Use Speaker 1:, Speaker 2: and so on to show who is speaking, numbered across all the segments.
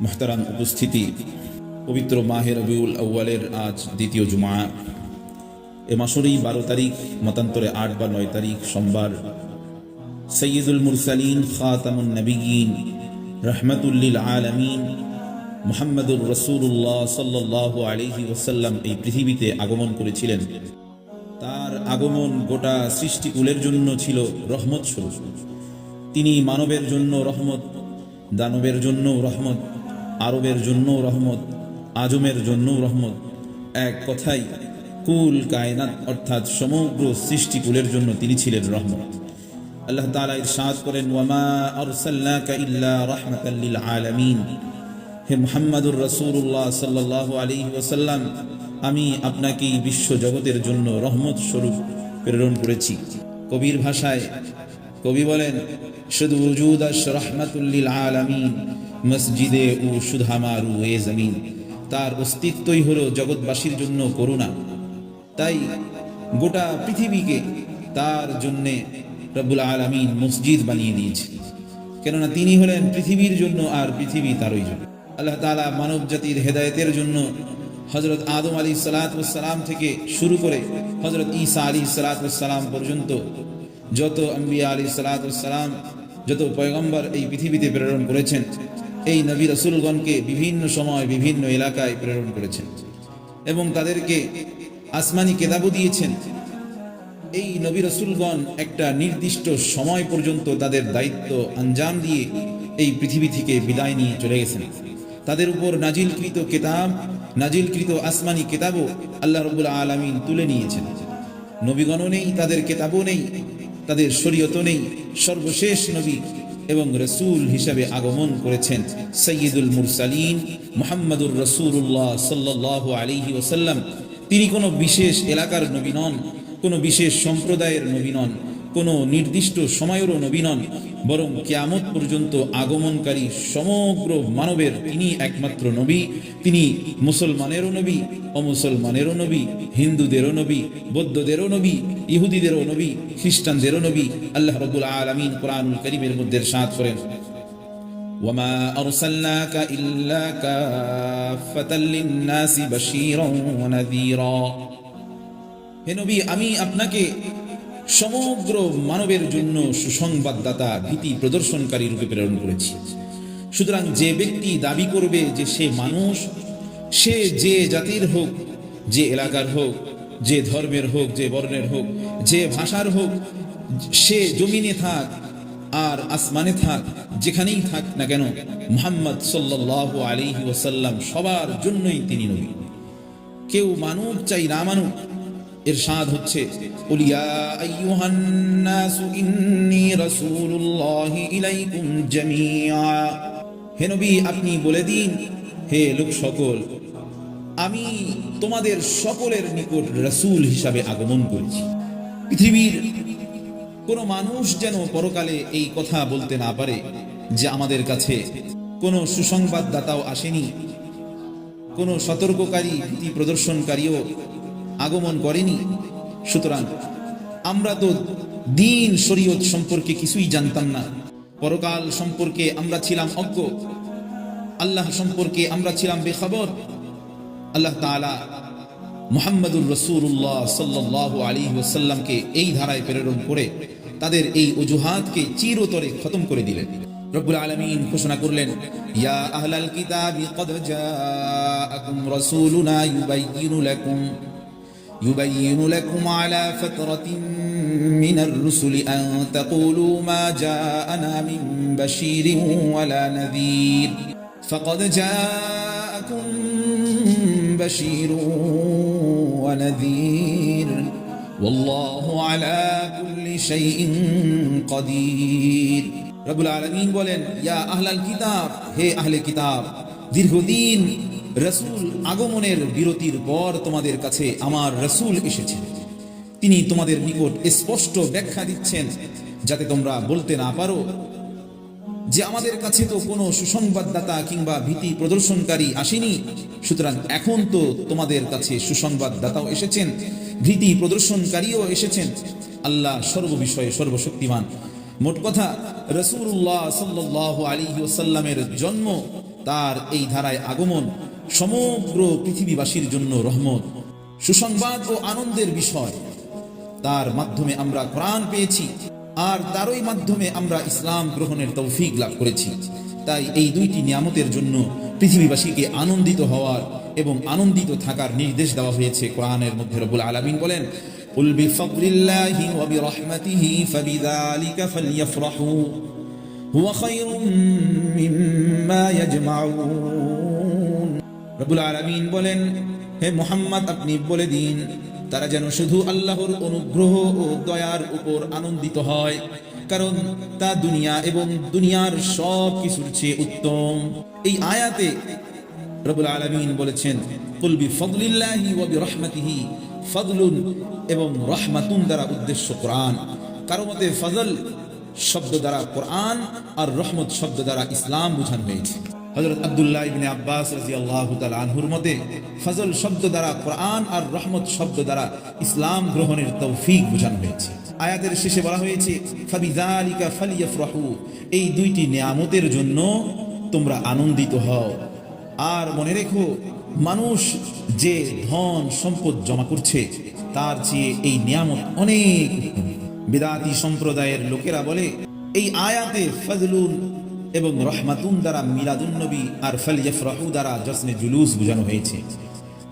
Speaker 1: মোহতারাম উপস্থিতি। পবিত্র মাহের রবিউল আউ্বালের আজ দ্বিতীয় জুমা। এ মাসেরই বারো তারিখ, মতান্তরে আট বা নয় তারিখ সোমবার। সৈয়দুল মুরসালিন, খাতামুন নবীন রহমতুল্লিল আলমিন, মোহাম্মদুর রসুল্লাহ সাল্লাহ আলহি ওসাল্লাম এই পৃথিবীতে আগমন করেছিলেন। তার আগমন গোটা সৃষ্টিকুলের জন্য ছিল রহমত স্বরূপ। তিনি মানবের জন্য রহমত, দানবের জন্য রহমত আরবের জন্য রহমত, আজমের জন্য রহমত। এক কথাই কুল কায়নাত অর্থাৎ সমগ্র সৃষ্টিকুলের জন্য তিনি ছিলেন রহমত। আল্লাহ তাআলা ইরশাদ করেন, ওয়ামা আরসালনাকা ইল্লা রাহমাতাল লিল আলামিন। হে মুহাম্মাদুর রাসূলুল্লাহ সাল্লাল্লাহু আলাইহি ওয়াসাল্লাম, আমি আপনাকে বিশ্ব জগতের জন্য রহমত স্বরূপ প্রেরণ করেছি। কবির ভাষায় কবি বলেন, শুধু উজুদ আশ রহমাতুল্লিল আলামিন। মসজিদে ও সুধামারু এ জমিন। তার অস্তিত্বই হলো জগৎবাসীর জন্য করুণা। তাই গোটা পৃথিবীকে তার জন্যে রব্বুল আলমিন মসজিদ বানিয়ে দিয়েছে। কেননা তিনি হলেন পৃথিবীর জন্য আর পৃথিবী তারই জন্য। আল্লাহ তালা মানব জাতির হেদায়তের জন্য হজরত আদম আলী সালাতাম থেকে শুরু করে হজরত ঈসা আলী সালাতাম পর্যন্ত যত আম্বিয়া আলী সালাতাম যত পয়গম্বর এই পৃথিবীতে প্রেরণ করেছেন এই নবী রসুলগণকে বিভিন্ন সময় বিভিন্ন এলাকায় প্রেরণ করেছেন এবং তাদেরকে আসমানি কেতাবও দিয়েছেন। এই নবী রসুলগণ একটা নির্দিষ্ট সময় পর্যন্ত তাদের দায়িত্ব আঞ্জাম দিয়ে এই পৃথিবী থেকে বিদায় নিয়ে চলে গেছেন। তাদের উপর নাজিলকৃত কেতাব, নাজিলকৃত আসমানি কেতাবও আল্লাহ রবুল আলমিন তুলে নিয়েছেন। নবীগণও নেই, তাদের কেতাবও নেই, তাদের শরীয়তও নেই। সর্বশেষ নবী এবং রসুল হিসাবে আগমন করেছেন সৈয়দুল মুরসালিন মোহাম্মদুর রসুল্লাহ সাল্লাহ আলিহি ওসাল্লাম তিনি কোনো বিশেষ এলাকার নবী নন, কোনো বিশেষ সম্প্রদায়ের নবী নন। কোনো নির্দিষ্ট সময়েরও নবী নন বরং কেয়ামত পর্যন্ত আগমনকারী সমগ্র মানবের তিনি একমাত্র নবী তিনি মুসলমানেরও নবী অমুসলমানেরও নবী হিন্দুদেরও নবী বৌদ্ধদেরও নবী ইহুদিদেরও নবী খ্রিস্টানদেরও নবী আল্লাহ রবুল আলমিন কোরআনুল করিমের মধ্যে সাত করেন وما أرسلناك إلا كافة للناس بشيرا ونذيرا হে নবী আমি আপনাকে সমগ্র মানবের জন্য সুসংবাদদাতা, ভীতি প্রদর্শনকারী রূপে প্রেরণ করেছি। সুতরাং যে ব্যক্তি দাবি করবে যে সে মানুষ, সে যে জাতির হোক, যে এলাকার হোক, যে ধর্মের হোক, যে বর্ণের হোক, যে ভাষার হোক, সে জমিনে থাক আর আসমানে থাক, যেখানেই থাক না কেন, মোহাম্মদ সাল্লাহ আলিহি ওসাল্লাম সবার জন্যই তিনি নবী। কেউ মানুক চাই না মানুক এর সাদ হচ্ছে উলিয়া আইয়ুহান নাসু ইন্নী রাসূলুল্লাহি ইলাইকুম জামিআ। হে নবী, আপনি বলে দিন, হে লোক সকল, আমি তোমাদের সকলের নিকট রাসূল হিসাবে আগমন করেছি। পৃথিবীর কোনো মানুষ যেন পরকালে এই কথা বলতে না পারে যে আমাদের কাছে কোনো সুসংবাদদাতাও আসেনি, কোনো সতর্ককারী ভীতি প্রদর্শনকারীও আগমন করেনি। সুতরাং আমরা তো দিন শরীয়ত সম্পর্কে কিছুই জানতাম না। পরকাল সম্পর্কে আমরা ছিলাম অজ্ঞ। আল্লাহ সম্পর্কে আমরা ছিলাম বেখবর। আল্লাহ তাআলা মোহাম্মদুর রসুল্লাহ সাল্লাহ আলী ওসাল্লামকে এই ধারায় প্রেরণ করে তাদের এই অজুহাতকে চিরতরে খতম করে দিলেন। রব্বুল আলামিন ঘোষণা করলেন, ইয়া আহলাল কিতাবি কদ জাআকুম রাসূলুনা ইউবাইয়িনু লাকুম। يبين لكم على فترة من الرسل أن تقولوا ما جاءنا من بشير ولا نذير فقد جاءكم بشير ونذير والله على كل شيء قدير রবুল আলমিন বলেন ইয়া আহলাল কিতাব হে আহলে কিতাব দীর্ঘদিন রসুল আগমনের বিরতির পর তোমাদের কাছে আমার রসুল এসেছেন তিনি তোমাদের নিকট স্পষ্ট ব্যাখ্যা দিচ্ছেন, যাতে তোমরা বলতে না পারো যে আমাদের কাছে তো কোনো সুসংবাদদাতা কিংবা ভীতি প্রদর্শনকারী আসেনি, সুতরাং এখন তো তোমাদের কাছে সুসংবাদদাতাও এসেছেন, ভীতি প্রদর্শনকারীও এসেছেন। আল্লাহ সর্ববিষয়ে সর্বশক্তিমান। মোট কথা রসুল্লাহ সাল্লাহ আলী ওসাল্লামের জন্ম, তার এই ধারায় আগমন সমগ্র পৃথিবীবাসীর জন্য রহমত সুসংবাদ ও আনন্দের বিষয় তার মাধ্যমে আমরা কোরআন পেয়েছি আর তারই মাধ্যমে আমরা ইসলাম গ্রহণের তৌফিক লাভ করেছি তাই এই দুইটি নিয়ামতের জন্য পৃথিবীবাসীকে আনন্দিত হওয়ার এবং আনন্দিত থাকার নির্দেশ দেওয়া হয়েছে কোরআনের মধ্যে রবুল আলামিন বলেন قل بفضل الله وبرحمته فبذلك فليفرحوا هو خير مما يجمعون রবুল আলামিন বলেন, হে মোহাম্মদ, আপনি বলে দিন, তারা যেন শুধু আল্লাহর অনুগ্রহ ও দয়ার উপর আনন্দিত হয়, কারণ তা দুনিয়া এবং দুনিয়ার সব কিছুর চেয়ে উত্তম। এই আয়াতে রবুল আলামিন বলেছেন কুলবি ফদলিল্লাহি ওয়া বিরহমাতিহি ফদলুন এবং রহমাতুন দ্বারা উদ্দেশ্য কোরআন। কারও মতে ফজল শব্দ দ্বারা কোরআন আর রহমত শব্দ দ্বারা ইসলাম বোঝানো হয়েছে। হযরত আব্দুল্লাহ আব্বাস রাদিয়াল্লাহু তাআলা আনহুর মতে, ফজল শব্দ দ্বারা কোরআন আর রহমত শব্দ দ্বারা ইসলাম গ্রহণের তৌফিক বোঝানো হয়েছে। আয়াতের শেষে বলা হয়েছে এই দুইটি নিয়ামতের জন্য তোমরা আনন্দিত হও। আর মনে রেখো, মানুষ যে ধন সম্পদ জমা করছে, তার চেয়ে এই নিয়ামত অনেক বিদাতি সম্প্রদায়ের লোকেরা বলে, এই আয়াতে ফজলুন এবং রহমাতুন দ্বারা মিলাদুন নবী আর ফালিয়াফরাহু দ্বারা জসনে জুলুস বোঝানো হয়েছে।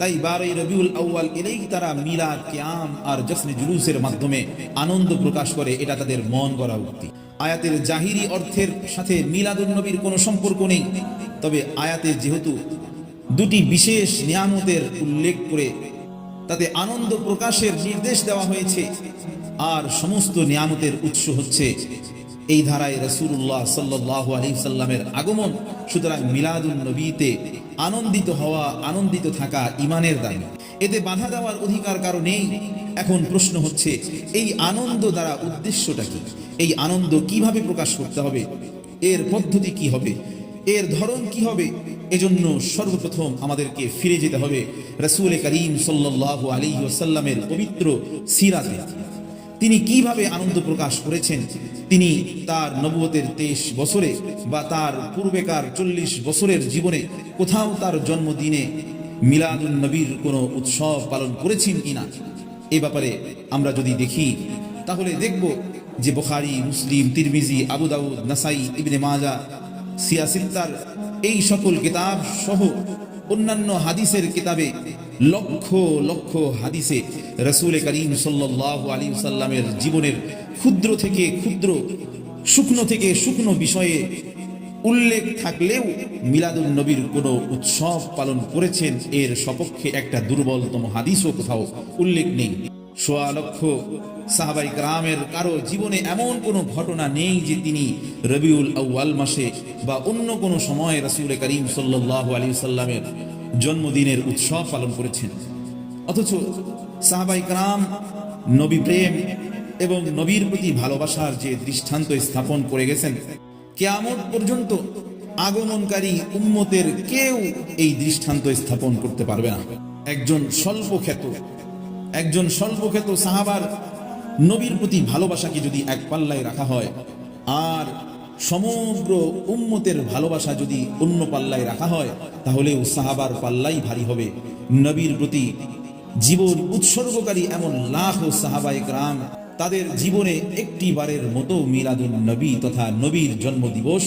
Speaker 1: তাই বারোই রবিউল আউয়াল এলেই তারা মিলাদ, কিয়াম আর জসনে জুলুসের মাধ্যমে আনন্দ প্রকাশ করে, এটা তাদের মন গড়া উক্তি। আয়াতের জাহিরি অর্থের সাথে মিলাদুন নবীর কোনো সম্পর্ক নেই, তবে আয়াতে যেহেতু দুটি বিশেষ নিয়ামতের উল্লেখ করে তাতে আনন্দ প্রকাশের নির্দেশ দেওয়া হয়েছে, আর সমস্ত নিয়ামতের উৎস হচ্ছে এই ধারায় রসুল্লাহ সাল্লাহ আলী সাল্লামের আগমন, সুতরাং মিলাদুল নবীতে আনন্দিত হওয়া, আনন্দিত থাকা ইমানের দাবি। এতে বাধা দেওয়ার অধিকার কারও নেই। এখন প্রশ্ন হচ্ছে, এই আনন্দ দ্বারা উদ্দেশ্যটা কি? এই আনন্দ কীভাবে প্রকাশ করতে হবে? এর পদ্ধতি কি হবে? এর ধরন কি হবে? এজন্য সর্বপ্রথম আমাদেরকে ফিরে যেতে হবে রসুল করিম সাল্লাহ আলী ওসাল্লামের পবিত্র সিরাতে। তিনি কীভাবে আনন্দ প্রকাশ করেছেন? তিনি তার নবুয়তের তেইশ বছরে বা তার পূর্বেকার চল্লিশ বছরের জীবনে কোথাও তার জন্মদিনে মিলাদুল নবীর কোনো উৎসব পালন করেছেন কিনা? এ ব্যাপারে আমরা যদি দেখি, তাহলে দেখব যে বোখারি, মুসলিম, তিরমিজি, আবু দাউদ, নাসাই, ইবনে মাজা সিয়াসিত্তার এই সকল কিতাব সহ অন্যান্য হাদিসের কিতাবে লক্ষ লক্ষ হাদিসে রসুল করিম সাল্লাহ আলী সাল্লামের জীবনের ক্ষুদ্র থেকে ক্ষুদ্র, শুকনো থেকে শুকনো বিষয়ে উল্লেখ থাকলেও মিলাদুল নবীর কোনো উৎসব পালন করেছেন, এর সপক্ষে একটা দুর্বলতম হাদিসও কোথাও উল্লেখ নেই। সোয়া লক্ষ সাহাবাই গ্রামের কারও জীবনে এমন কোনো ঘটনা নেই যে তিনি রবিউল আউয়াল মাসে বা অন্য কোনো সময় রাসুল করিম সাল্লাহ আলী সাল্লামের জন্মদিনের উৎসব পালন করেছেন। অথচ সাহাবাই গ্রাম নবী প্রেম এবং নবীর প্রতি ভালোবাসার যে দৃষ্টান্ত স্থাপন করে গেছেন, কেয়ামত পর্যন্ত আগমনকারী উম্মতের কেউ এই দৃষ্টান্ত স্থাপন করতে পারবে না। একজন স্বল্প খ্যাত একজন স্বল্পখ্যাত সাহাবার নবীর প্রতি ভালোবাসাকে যদি এক পাল্লায় রাখা হয়, আর সমগ্র উম্মতের ভালোবাসা যদি অন্য পাল্লায় রাখা হয়, তাহলেও সাহাবার পাল্লাই ভারী হবে। নবীর প্রতি জীবন উৎসর্গকারী এমন লাখ সাহাবাই গ্রাম তাদের জীবনে একটি বারের মতো মিলাদুল নবী তথা নবীর জন্মদিবস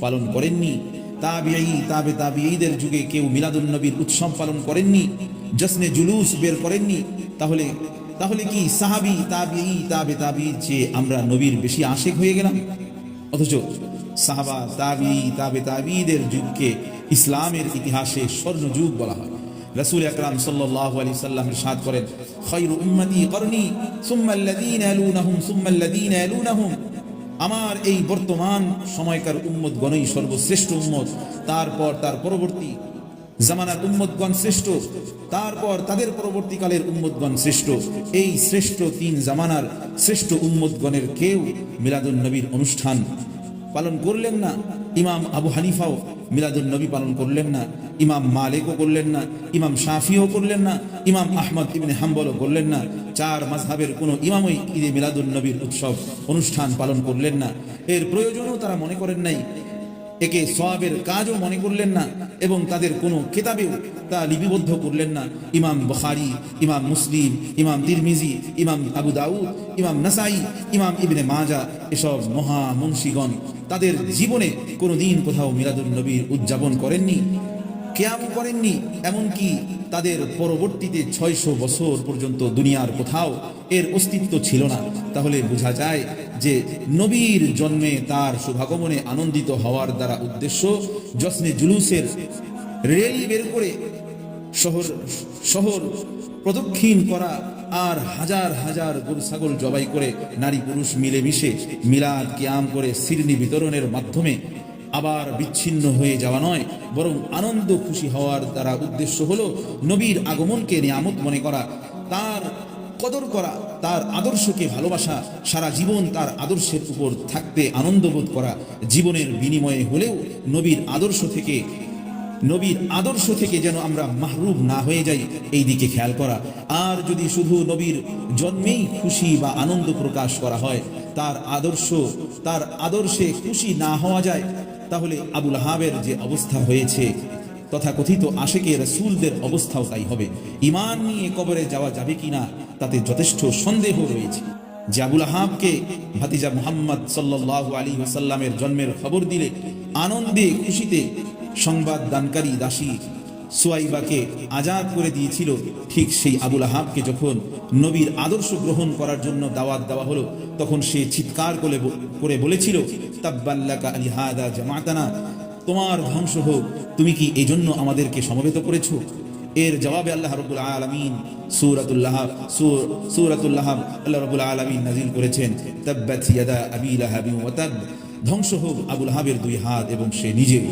Speaker 1: পালন করেননি। তাবিআই তাবে তাবিঈদের যুগে কেউ মিলাদুল নবীর উৎসব পালন করেননি জসনে জুলুস বের করেননি। তাহলে তাহলে কি সাহাবি তাবিই তাবে তাবির যে আমরা নবীর বেশি আশেক হয়ে গেলাম? অথচ সাহাবা, তাবি, তাবে, তাবিদের যুগকে ইসলামের ইতিহাসে স্বর্ণ যুগ বলা হয়। রসুল আকরাম সাল্লাহ সাল্লাম সাদ করেন আমার এই বর্তমান সময়কার উম্মত গণই সর্বশ্রেষ্ঠ উম্মত। তারপর তার পরবর্তী জামানার উম্মতগণ শ্রেষ্ঠ, তারপর তাদের পরবর্তীকালের উম্মতগণ শ্রেষ্ঠ। এই শ্রেষ্ঠ তিন জামানার শ্রেষ্ঠ উম্মতগণের কেউ মিলাদুল নবীর অনুষ্ঠান পালন করলেন না। ইমাম আবু হানিফাও মিলাদুল নবী পালন করলেন না। ইমাম মালিকও করলেন না। ইমাম শাফিও করলেন না। ইমাম আহমদ ইবনে হাম্বলও করলেন না। চার মাঝহাবের কোনো ইমামই ঈদে মিলাদুল নবীর উৎসব অনুষ্ঠান পালন করলেন না। এর প্রয়োজনও তারা মনে করেন নাই। একে সওয়াবের কাজও মনে করলেন না এবং তাদের কোনো কেতাবেও তা লিপিবদ্ধ করলেন না। ইমাম বখারি, ইমাম মুসলিম, ইমাম তিরমিজি, ইমাম আবু দাউদ, ইমাম নাসাই, ইমাম ইবনে মাজা এসব মহা মুন্সিগণ তাদের জীবনে কোনো দিন কোথাও মিলাদুল নবীর উদযাপন করেননি কেয়াম করেননি, এমনকি তাদের পরবর্তীতে ছয়শো বছর পর্যন্ত দুনিয়ার কোথাও এর অস্তিত্ব ছিল না। তাহলে বোঝা যায় যে নবীর জন্মে তার শুভাগমনে আনন্দিত হওয়ার দ্বারা উদ্দেশ্য জশ্নে জুলুসের রেলি বের করে শহর শহর প্রদক্ষিণ করা আর হাজার হাজার গরু, ছাগল জবাই করে নারী পুরুষ মিলেমিশে মিলাদ কিয়াম করে সিরনি বিতরণের মাধ্যমে আবার বিচ্ছিন্ন হয়ে যাওয়া নয়, বরং আনন্দ খুশি হওয়ার দ্বারা উদ্দেশ্য হলো নবীর আগমনকে নিয়ামত মনে করা। তার কদর করা তার আদর্শকে ভালোবাসা, সারা জীবন তার আদর্শের উপর থাকতে আনন্দবোধ করা জীবনের বিনিময়ে হলেও নবীর আদর্শ থেকে, নবীর আদর্শ থেকে যেন আমরা মাহরুম না হয়ে যাই, এই দিকে খেয়াল করা। আর যদি শুধু নবীর জন্মেই খুশি বা আনন্দ প্রকাশ করা হয়, তার আদর্শ, তার আদর্শে খুশি না হওয়া যায়, তাহলে আবুল হাবের যে অবস্থা হয়েছে, তথাকথিত আশেকে রসুলদের অবস্থাও তাই হবে। ইমান নিয়ে কবরে যাওয়া যাবে কিনা তাতে যথেষ্ট সন্দেহ রয়েছে। যে আবুল আহাবকে ভাতিজা মুহাম্মদ সাল্লাল্লাহু আলী ওসাল্লামের জন্মের খবর দিলে আনন্দে খুশিতে সংবাদ দানকারী দাসী সুয়াইবাকে আজাদ করে দিয়েছিল। ঠিক সেই আবুল আহাবকে যখন নবীর আদর্শ গ্রহণ করার জন্য দাওয়াত দেওয়া হলো, তখন সে চিৎকার করে করে বলেছিল তাব্বাল্লাকা আলি হাদা জামাতানা, তোমার ধ্বংস হোক। তুমি কি এজন্য আমাদেরকে সমবেত করেছ? এর জবাবে আল্লাহ রবুল আলমিন সুরাতুল্লাহ সুরাতুল্লাহ আল্লাহ রবুল আলমিন নাজিল করেছেন, তাব্বাত ইয়াদা আবি লাহাবি ওয়া তাব। ধ্বংস হোক আবুল হাবের দুই হাত এবং সে নিজেও